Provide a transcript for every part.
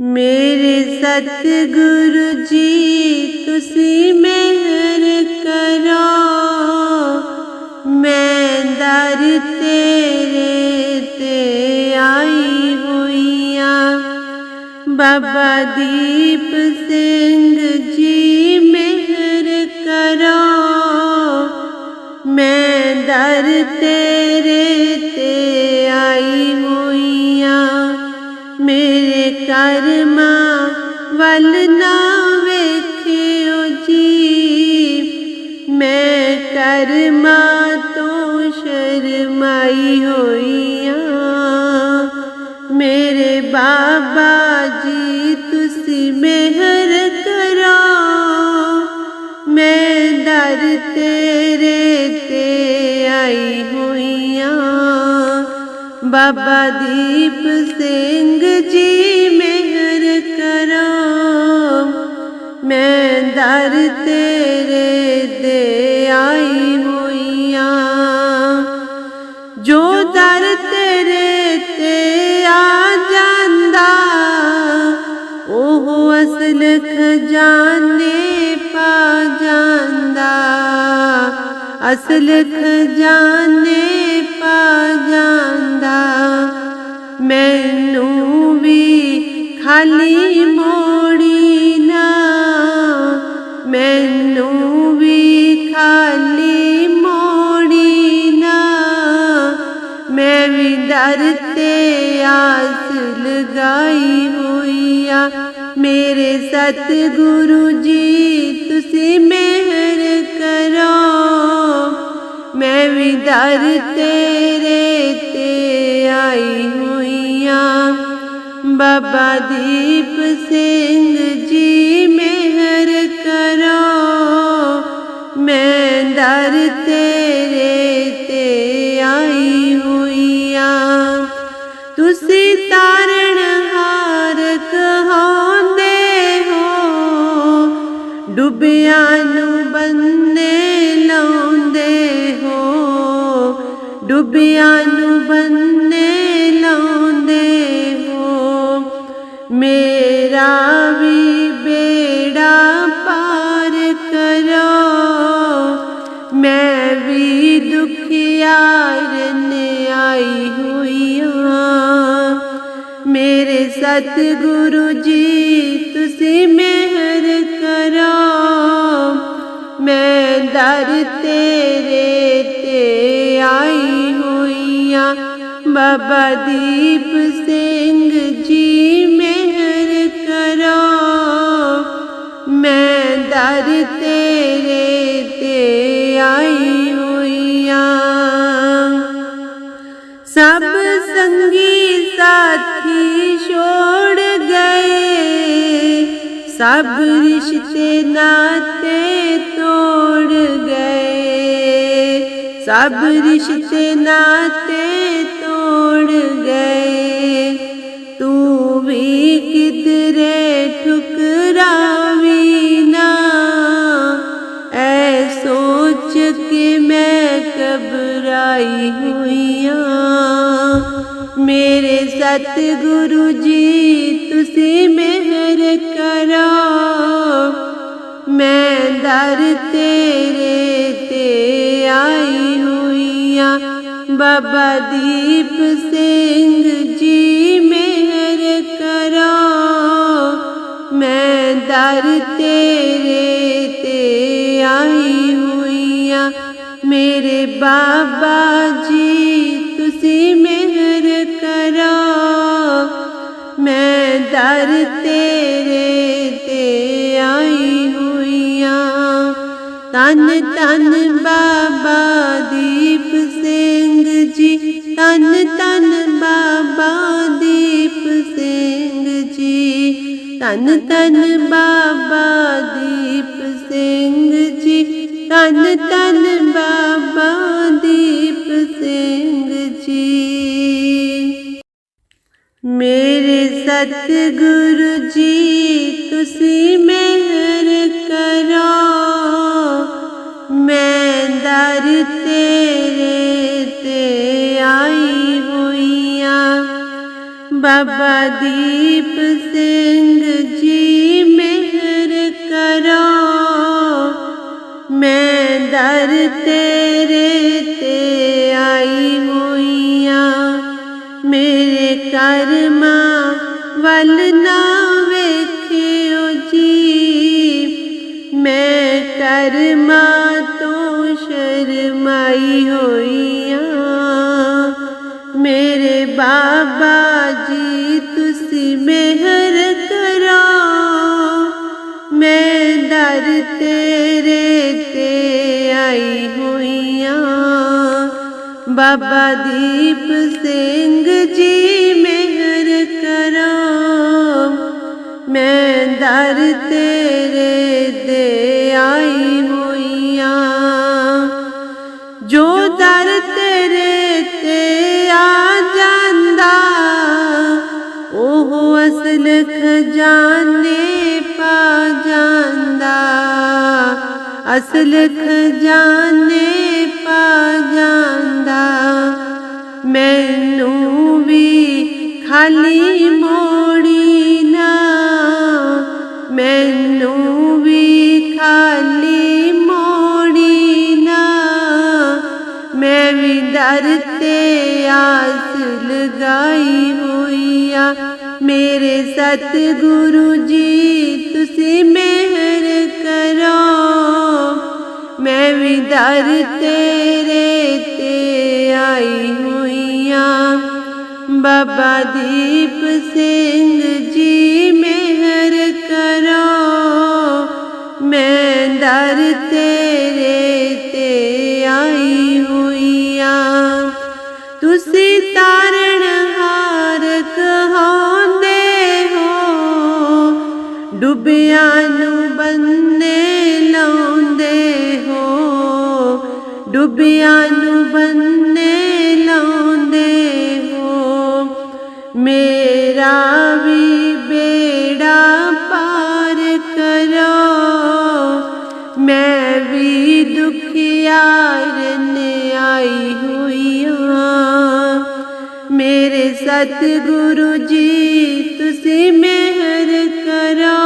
ਮੇਰੇ ਸਤਿਗੁਰੂ ਜੀ, ਤੁਸੀਂ ਮਿਹਰ ਕਰੋ। ਮੈਂ ਦਰ ਤੇਰੇ ਤੇ ਆਈ ਹੋਈਆਂ। ਬਾਬਾ ਦੀਪ ਸਿੰਘ ਜੀ, ਮਿਹਰ ਕਰੋ। ਮੈਂ ਦਰ ਤੇਰੇ ਤੇ ਆਈ ਕਰਮਾਂ ਵੱਲ ਨਾ ਵੇਖਿਓ ਜੀ ਮੈਂ ਕਰਮਾਂ ਤੋਂ ਸ਼ਰਮਾਈ ਹੋਈ ਹੋਈਆਂ। ਮੇਰੇ ਬਾਬਾ ਜੀ, ਤੁਸੀਂ ਮਿਹਰ ਕਰੋ। ਮੈਂ ਦਰ ਤੇਰੇ ਤੇ ਆਈ ਹੋਈਆਂ। ਬਾਬਾ ਦੀਪ ਸਿੰਘ ਜੀ ਦਰ ਤੇਰੇ ਤੇ ਆਈ ਹੋਈਆਂ ਜੋ ਦਰ ਤੇਰੇ ਤੇ ਆ ਜਾਂਦਾ, ਉਹ ਅਸਲ ਖਜ਼ਾਨੇ ਪਾ ਜਾਂਦਾ। ਅਸਲ ਖਜ਼ਾਨੇ ਪਾ ਜਾਂਦਾ। ਮੈਨੂੰ ਵੀ ਖਾਲੀ ਮੋੜੀ ਆਸ ਲਗਾਈ ਹੋਈ ਆ ਮੇਰੇ ਸਤਿਗੁਰੂ ਜੀ, ਤੁਸੀਂ ਮਿਹਰ ਕਰੋ। ਮੈਂ ਵੀ ਦਰ ਤੇਰੇ ਤੇ ਆਈ ਹੋਈਆਂ। ਬਾਬਾ ਦੀਪ ਸਿੰਘ ਜੀ, ਮਿਹਰ ਕਰੋ। ਮੈਂ ਦਰ ਤੇਰੇ ਤੇ ਆਈ ਹੋਈਆਂ। ਤੁਸੀਂ ਤਾਰਨ ਹਾਰ ਕਹਾਉਂਦੇ ਹੋ। ਡੁੱਬਿਆਂ ਨੂੰ ਬੰਨੇ ਲਾਉਂਦੇ ਹੋ। ਡੁੱਬਿਆਂ ਨੂੰ ਬੰਨੇ ਸਤਿਗੁਰੂ ਜੀ, ਤੁਸੀਂ ਮਿਹਰ ਕਰੋ। ਮੈਂ ਦਰ ਤੇਰੇ ਤੇ ਆਈ ਹੋਈਆਂ। ਬਾਬਾ ਦੀਪ ਸਿੰਘ ਜੀ, ਮਿਹਰ ਕਰੋ। ਮੈਂ ਦਰ ਤੇਰੇ ਤੇ ਆਈ ਹੋਈਆਂ। ਸਭ ਸੰਗੀ ਸਾਥੀ ਛੋੜ ਗਏ। ਸਭ ਰਿਸ਼ਤੇ ਨਾਤੇ ਤੋੜ ਗਏ। ਸਭ ਰਿਸ਼ਤੇ ਨਾਤੇ ਤੋੜ ਗਏ। ਤੂੰ ਵੀ ਕਿਧਰੇ ਮੇਰੇ ਸਤਿਗੁਰੂ ਜੀ, ਤੁਸੀਂ ਮਿਹਰ ਕਰੋ। ਮੈਂ ਦਰ ਤੇਰੇ ਤੇ ਆਈ ਹੋਈਆਂ। ਬਾਬਾ ਦੀਪ ਸਿੰਘ ਜੀ, ਮਿਹਰ ਕਰੋ। ਮੈਂ ਦਰ ਤੇਰੇ ਤੇ ਆਈ ਹੋਈਆਂ। ਮੇਰੇ ਬਾਬਾ ਜੀ, ਤੁਸੀਂ ਮਿਹਰ ਕਰੋ। ਦਰ ਤੇਰੇ ਤੇ ਆਈ ਹੋਈਆਂ। ਤਨ ਤਨ ਬਾਬਾ ਦੀਪ ਸਿੰਘ ਜੀ। ਤਨ ਤਨ ਬਾਬਾ ਦੀਪ ਸਿੰਘ ਜੀ। ਤਨ ਤਨ ਬਾਬਾ ਦੀਪ ਸਿੰਘ ਜੀ। ਤਨ ਤਨ ਬਾਬਾ ਮੇਰੇ ਸਤਿਗੁਰੂ ਜੀ, ਤੁਸੀਂ ਮਿਹਰ ਕਰੋ। ਮੈਂ ਦਰ ਤੇਰੇ ਤੇ ਆਈ ਹੋਈਆਂ। ਬਾਬਾ ਦੀਪ ਸਿੰਘ ਜੀ, ਮਿਹਰ ਕਰੋ। ਮੈਂ ਦਰ ਤੇਰੇ ਤੇ ਆਈ ਹੋਈਆਂ। ਮੇਰੇ ਕਰਮਾਂ ਵੱਲ ਨਾ ਵੇਖਿਓ ਜੀ ਮੈਂ ਕਰਮਾਂ ਤੋਂ ਸ਼ਰਮਾਈ ਹੋਈ ਹੋਈਆਂ। ਮੇਰੇ ਬਾਬਾ ਜੀ, ਤੁਸੀਂ ਮਿਹਰ ਕਰੋ। ਮੈਂ ਦਰ ਤੇਰੇ ਤੇ ਆਈ ਹੋਈ ਹੋਈਆਂ। ਬਾਬਾ ਦੀਪ ਸਿੰਘ ਜੀ ਆਈ ਹੋਈਆਂ, ਜੋ ਦਰ ਤੇਰੇ ਤੇ ਆ ਜਾਂਦਾ, ਉਹ ਅਸਲ ਖਜ਼ਾਨੇ ਪਾ ਜਾਂਦਾ, ਅਸਲ ਖਜ਼ਾਨੇ ਪਾ ਜਾਂਦਾ। ਮੈਨੂੰ ਵੀ ਖਾਲੀ ਮੋ ਆਸ ਲਗਾਈ ਹੋਈ ਆ ਮੇਰੇ ਸਤਿਗੁਰੂ ਜੀ ਤੁਸੀਂ ਮਿਹਰ ਕਰੋ ਮੈਂ ਵੀ ਦਰ ਤੇਰੇ ਤੇ ਆਈ ਹੋਈ ਆ ਬਾਬਾ ਦੀਪ ਸਿੰਘ ਜੀ ਮਿਹਰ ਕਰੋ ਮੈਂ ਦਰ ਤੇਰੇ ਤੇ ਆਈ ਹੋਈ ਆ ਤੁਸੀਂ ਤਾਰਨ ਹਾਰ ਕਹਾਉਂਦੇ ਹੋ। ਡੁੱਬਿਆਂ ਨੂੰ ਬੰਨੇ ਲਾਉਂਦੇ ਹੋ। ਡੁੱਬਿਆਂ ਨੂੰ ਬੰਨੇ ਮੇਰੇ ਸਤਿਗੁਰੂ ਜੀ, ਤੁਸੀਂ ਮਿਹਰ ਕਰੋ।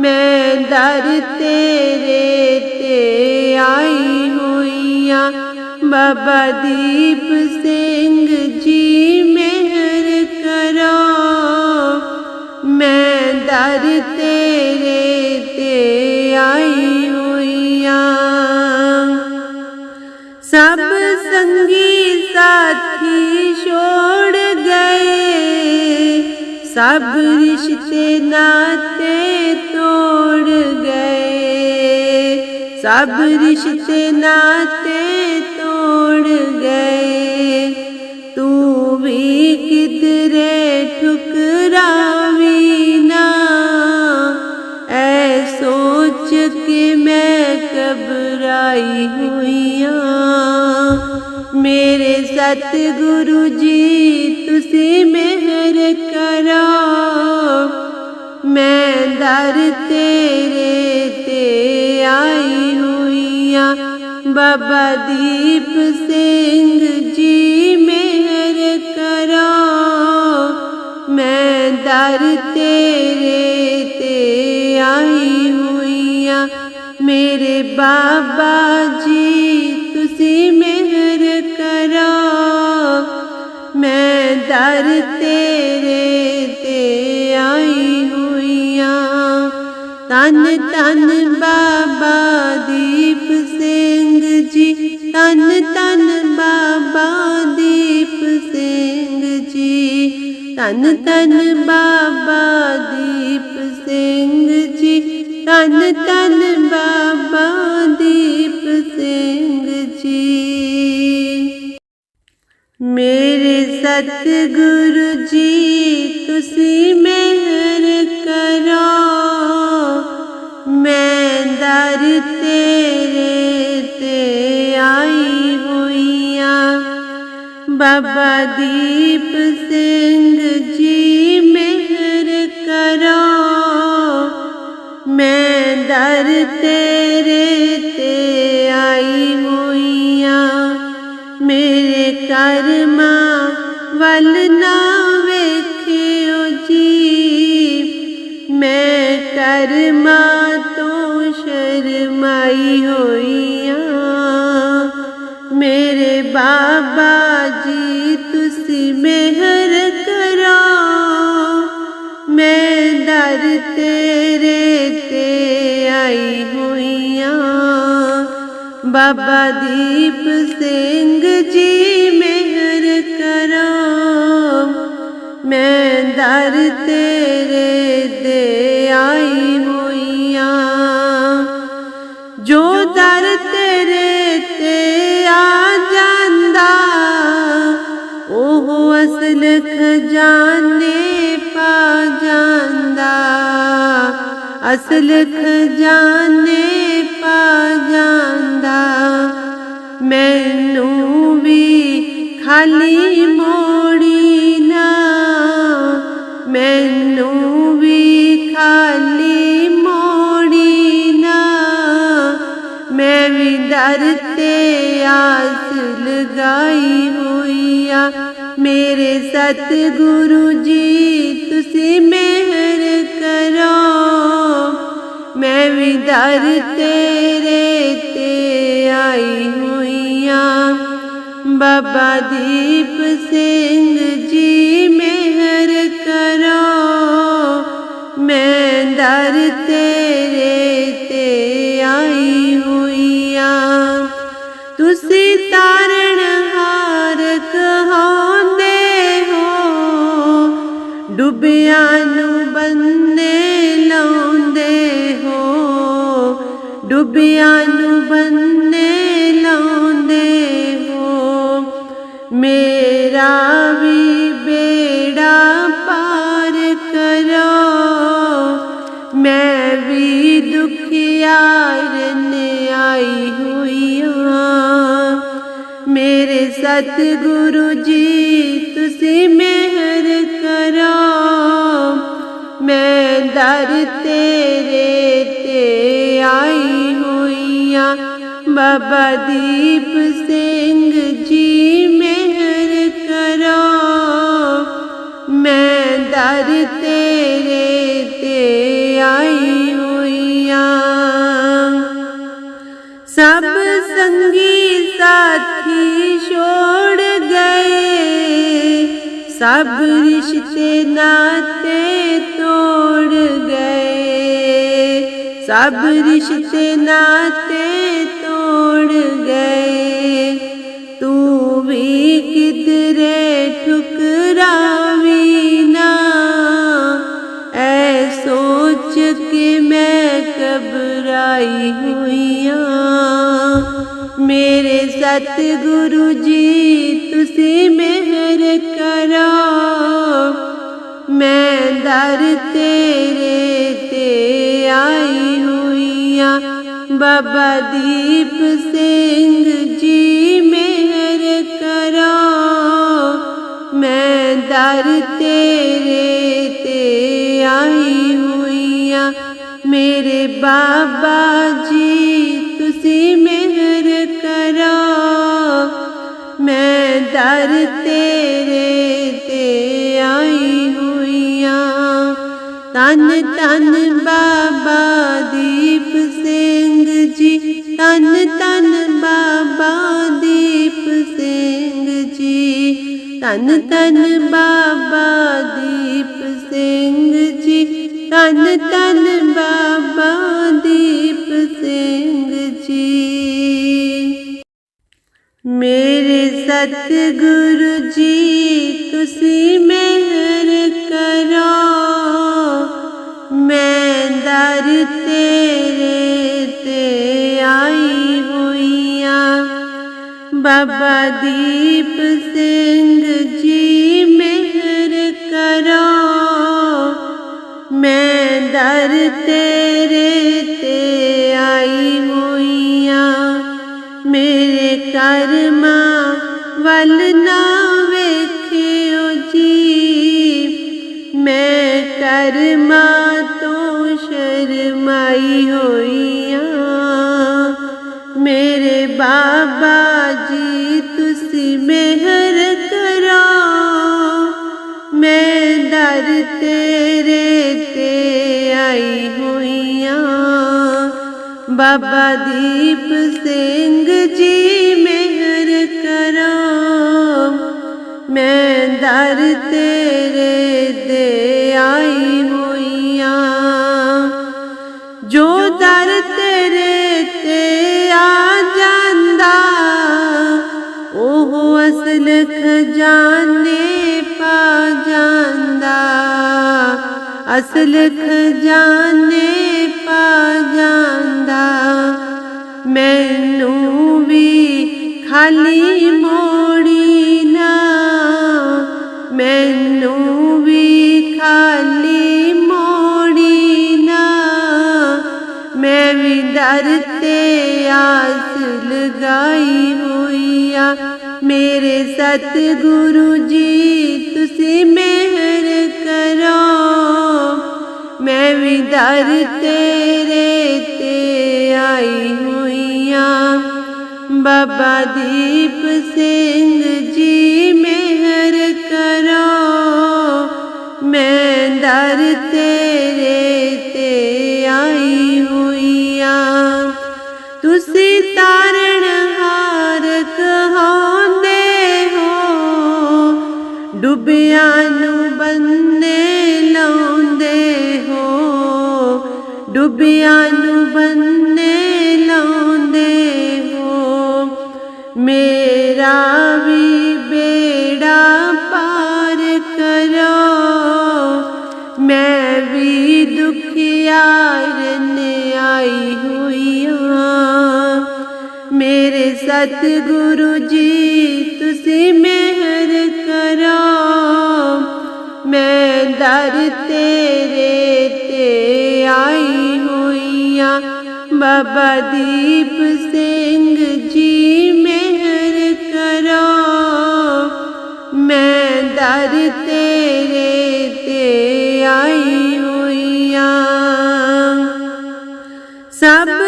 ਮੈਂ ਦਰ ਤੇਰੇ ਤੇ ਆਈ ਹੋਈਆਂ। ਬਾਬਾ ਦੀਪ ਸਿੰਘ ਜੀ, ਮਿਹਰ ਕਰੋ। ਮੈਂ ਦਰ ਤੇਰੇ ਤੇ ਆਈ ਹੋਈਆਂ। ਸਭ ਸਭ ਰਿਸ਼ਤੇ ਨਾਤੇ ਤੋੜ ਗਏ। ਸਭ ਰਿਸ਼ਤੇ ਨਾਤੇ ਤੋੜ ਗਏ। ਤੂੰ ਵੀ ਕਿਧਰੇ ਠੁਕਰਾਵੀ ਨਾ। ਐ ਸੋਚ ਕੇ ਮੈਂ ਘਬਰਾਈ ਹੋਈਆਂ। ਮੇਰੇ ਸਤਿਗੁਰੂ ਜੀ, ਤੁਸੀਂ ਮਿਹਰ ਦਰ ਤੇਰੇ ਤੇ ਆਈ ਹੋਈਆਂ। ਬਾਬਾ ਦੀਪ ਸਿੰਘ ਜੀ ਮਿਹਰ ਕਰੋ। ਮੈਂ ਦਰ ਤੇਰੇ ਤੇ ਆਈ ਹੋਈਆਂ। ਮੇਰੇ ਬਾਬਾ ਜੀ, ਤੁਸੀਂ ਮਿਹਰ ਕਰੋ। ਮੈਂ ਦਰ ਤੇਰੇ ਤੇ ਆਈ ਹੋਈਆਂ ਤਨ ਤਨ ਬਾਬਾ ਦੀਪ ਸਿੰਘ ਜੀ। ਤਨ ਤਨ ਬਾਬਾ ਦੀਪ ਸਿੰਘ ਜੀ। ਤਨ ਤਨ ਬਾਬਾ ਦੀਪ ਸਿੰਘ ਜੀ। ਤਨ ਤਨ ਬਾਬਾ ਦੀਪ ਸਿੰਘ ਜੀ। ਮੇਰੇ ਸਤਿਗੁਰੂ ਜੀ, ਤੁਸੀਂ ਮਿਹਰ ਕਰੋ। ਮੈਂ ਦਰ ਤੇਰੇ ਤੇ ਆਈ ਹੋਈਆ। ਬਾਬਾ ਦੀਪ ਸਿੰਘ ਜੀ ਮਿਹਰ ਕਰੋ। ਮੈਂ ਦਰ ਤੇਰੇ ਤੇ ਆਈ ਹੋਈਆ। ਮੇਰੇ ਕਰਮਾਂ ਵੱਲ ਨਾ ਵੇਖਿਓ ਜੀ। ਮੈਂ ਕਰਮਾਂ ਸ਼ਰਮਾਈ ਹੋਈਆਂ। ਮੇਰੇ ਬਾਬਾ ਜੀ, ਤੁਸੀਂ ਮਿਹਰ ਕਰੋ। ਮੈਂ ਦਰ ਤੇਰੇ ਤੇ ਆਈ ਹੋਈਆਂ। ਬਾਬਾ ਦੀਪ ਸਿੰਘ ਖਜ਼ਾਨੇ ਪਾ ਜਾਂਦਾ। ਅਸਲ ਖਜ਼ਾਨੇ ਪਾ ਜਾਂਦਾ। ਮੈਨੂੰ ਵੀ ਖਾਲੀ ਮੋੜੀ ਨਾ। ਮੈਨੂੰ ਵੀ ਖਾਲੀ ਮੋੜੀ ਨਾ। ਮੈਂ ਵੀ ਦਰ ਤੇ ਆਸ ਲਗਾਈ ਹੋਈ ਆ ਮੇਰੇ ਸਤਿਗੁਰੂ ਜੀ, ਤੁਸੀਂ ਮਿਹਰ ਕਰੋ। ਮੈਂ ਵੀ ਦਰ ਤੇਰੇ ਤੇ ਆਈ ਹੋਈ ਆ ਬਾਬਾ ਦੀਪ ਸਿੰਘ ਜੀ, ਮਿਹਰ ਕਰੋ। ਮੈਂ ਦਰ ਤੇਰੇ ਤੇ ਆਈ ਹੋਈ ਆ ਤੁਸੀਂ ਤਾਰਨ ਡੁੱਬਿਆਂ ਨੂੰ ਬੰਨੇ ਲਾਉਂਦੇ ਹੋ। ਡੁੱਬਿਆਂ ਨੂੰ ਬੰਨੇ ਲਾਉਂਦੇ ਹੋ। ਮੇਰਾ ਵੀ ਬੇੜਾ ਪਾਰ ਕਰੋ। ਮੈਂ ਵੀ ਦੁਖਿਆਰਨ ਆਈ ਹੋਈ ਹਾਂ ਮੇਰੇ ਸਤਿਗੁਰੂ ਜੀ, ਤੁਸੀਂ ਤੇਰੇ ਤੇ ਆਈ ਹੋਈ ਆਂ ਬਾਬਾ ਦੀਪ ਸਿੰਘ ਜੀ ਮਿਹਰ ਕਰੋ। ਮੈਂ ਦਰ ਤੇਰੇ ਤੇ ਆਈ ਹੋਈ ਸਭ ਸੰਗੀ ਸਾਥੀ ਸਭ ਰਿਸ਼ਤੇ ਨਾਤੇ ਤੋੜ ਗਏ। ਸਭ ਰਿਸ਼ਤੇ ਨਾਤੇ ਤੋੜ ਗਏ। ਤੂੰ ਵੀ ਕਿਧਰੇ ਠੁਕਰਾਵੀ ਨਾ। ਐ ਸੋਚ ਕੇ ਮੈਂ ਘਬਰਾਈ ਹੋਈਆਂ। ਮੇਰੇ ਸਤਿਗੁਰੂ ਜੀ, ਤੁਸੀਂ ਮਿਹਰ ਕਰੋ, ਮੈਂ ਦਰ ਤੇਰੇ ਤੇ ਆਈ ਹੋਈਆਂ। ਬਾਬਾ ਦੀਪ ਸਿੰਘ ਜੀ ਮਿਹਰ ਕਰੋ, ਮੈਂ ਦਰ ਤੇਰੇ ਤੇ ਆਈ ਹੋਈਆਂ। ਮੇਰੇ ਬਾਬਾ ਜੀ, ਤੁਸੀਂ ਮਿਹਰ ਕਰੋ, ਮੈਂ ਦਰ ਤੇਰੇ ਆਈ ਹੋਈਆਂ। ਤਨ ਤਨ ਬਾਬਾ ਦੀਪ ਸਿੰਘ ਜੀ। ਤਨ ਤਨ ਬਾਬਾ ਦੀਪ ਸਿੰਘ ਜੀ। ਤਨ ਤਨ ਬਾਬਾ ਦੀਪ ਸਿੰਘ ਜੀ। ਤਨ ਤਨ ਮੇਰੇ ਸਤਿਗੁਰੂ ਜੀ, ਤੁਸੀਂ ਮਿਹਰ ਕਰੋ। ਮੈਂ ਦਰ ਤੇਰੇ ਤੇ ਆਈ ਹੋਈਆਂ। ਬਾਬਾ ਦੀਪ ਸਿੰਘ ਜੀ, ਮਿਹਰ ਕਰੋ। ਮੈਂ ਦਰ ਤੇਰੇ ਤੇ ਆਈ ਕਰਮਾਂ ਵੱਲ ਨਾ ਵੇਖਿਓ ਜੀ। ਮੈਂ ਕਰਮਾਂ ਤੋਂ ਸ਼ਰਮਾਈ ਹੋਈਆਂ। ਮੇਰੇ ਬਾਬਾ ਜੀ, ਤੁਸੀਂ ਮਿਹਰ ਕਰੋ। ਮੈਂ ਦਰ ਤੇਰੇ ਤੇ ਆਈ ਹੋਈਆਂ। ਬਾਬਾ ਦੀਪ ਸਿੰਘ ਜੀ ਮੈਂ ਦਰ ਤੇਰੇ ਤੇ ਆਈ ਹੋਈਆਂ। ਜੋ ਦਰ ਤੇਰੇ ਤੇ ਆ ਜਾਂਦਾ, ਉਹ ਅਸਲ ਖਜ਼ਾਨੇ ਪਾ ਜਾਂਦਾ। ਅਸਲ ਖਜ਼ਾਨੇ ਪਾ ਜਾਂਦਾ। ਮੈਨੂੰ ਵੀ ਖਾਲੀ ਮੋੜੀ ਆਸ ਲਗਾਈ ਹੋਈ ਮੇਰੇ ਸਤਿਗੁਰੂ ਜੀ ਤੁਸੀਂ ਮਿਹਰ ਕਰੋ ਮੈਂ ਵੀ ਦਰ ਤੇਰੇ ਤੇ ਆਈ ਹੋਈ ਆ ਬਾਬਾ ਦੀਪ ਸਿੰਘ ਜੀ ਮਿਹਰ ਕਰੋ ਮੈਂ ਦਰ ਤੁਸੀਂ ਤਾਰਨ ਹਾਰ ਕਹਾਉਂਦੇ ਹੋ। ਡੁੱਬਿਆ ਨੂੰ ਬੰਨੇ ਲਾਉਂਦੇ ਹੋ। ਡੁੱਬਿਆਂ ਸਤਿਗੁਰੂ ਜੀ, ਤੁਸੀਂ ਮਿਹਰ ਕਰੋ। ਮੈਂ ਦਰ ਤੇਰੇ ਤੇ ਆਈ ਹੋਈ ਹਾਂ ਬਾਬਾ ਦੀਪ ਸਿੰਘ ਜੀ, ਮਿਹਰ ਕਰੋ। ਮੈਂ ਦਰ ਤੇਰੇ ਤੇ ਆਈ ਹੋਈ ਆਂ ਸਭ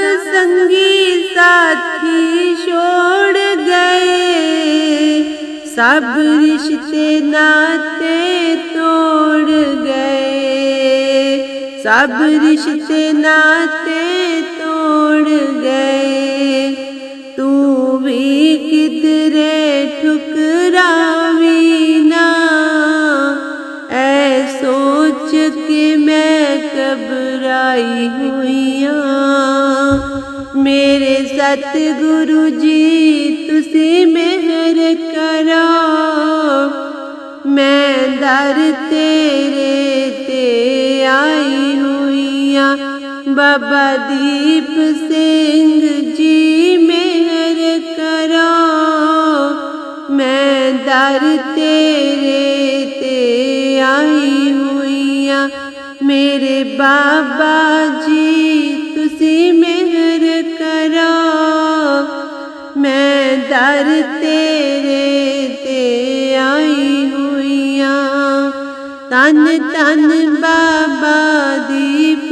ਸਭ ਰਿਸ਼ਤੇ ਨਾਤੇ ਤੋੜ ਗਏ। ਸਭ ਰਿਸ਼ਤੇ ਨਾਤੇ ਤੋੜ ਗਏ। ਤੂੰ ਵੀ ਕਿਧਰੇ ਠੁਕਰਾਵੀ ਨਾ। ਐ ਸੋਚ ਕੇ ਮੈਂ ਘਬਰਾਈ ਹੋਈਆਂ। ਮੇਰੇ ਸਤਿਗੁਰੂ ਜੀ ਬਾਬਾ ਦੀਪ ਸਿੰਘ ਜੀ ਮਿਹਰ ਕਰੋ। ਮੈਂ ਦਰ ਤੇਰੇ ਤੇ ਆਈ ਹੋਈਆਂ। ਮੇਰੇ ਬਾਬਾ ਜੀ, ਤੁਸੀਂ ਮਿਹਰ ਕਰੋ। ਮੈਂ ਦਰ ਤੇਰੇ ਤੇ ਆਈ ਹੋਈਆਂ। ਤਨ ਤਨ ਬਾਬਾ ਦੀਪ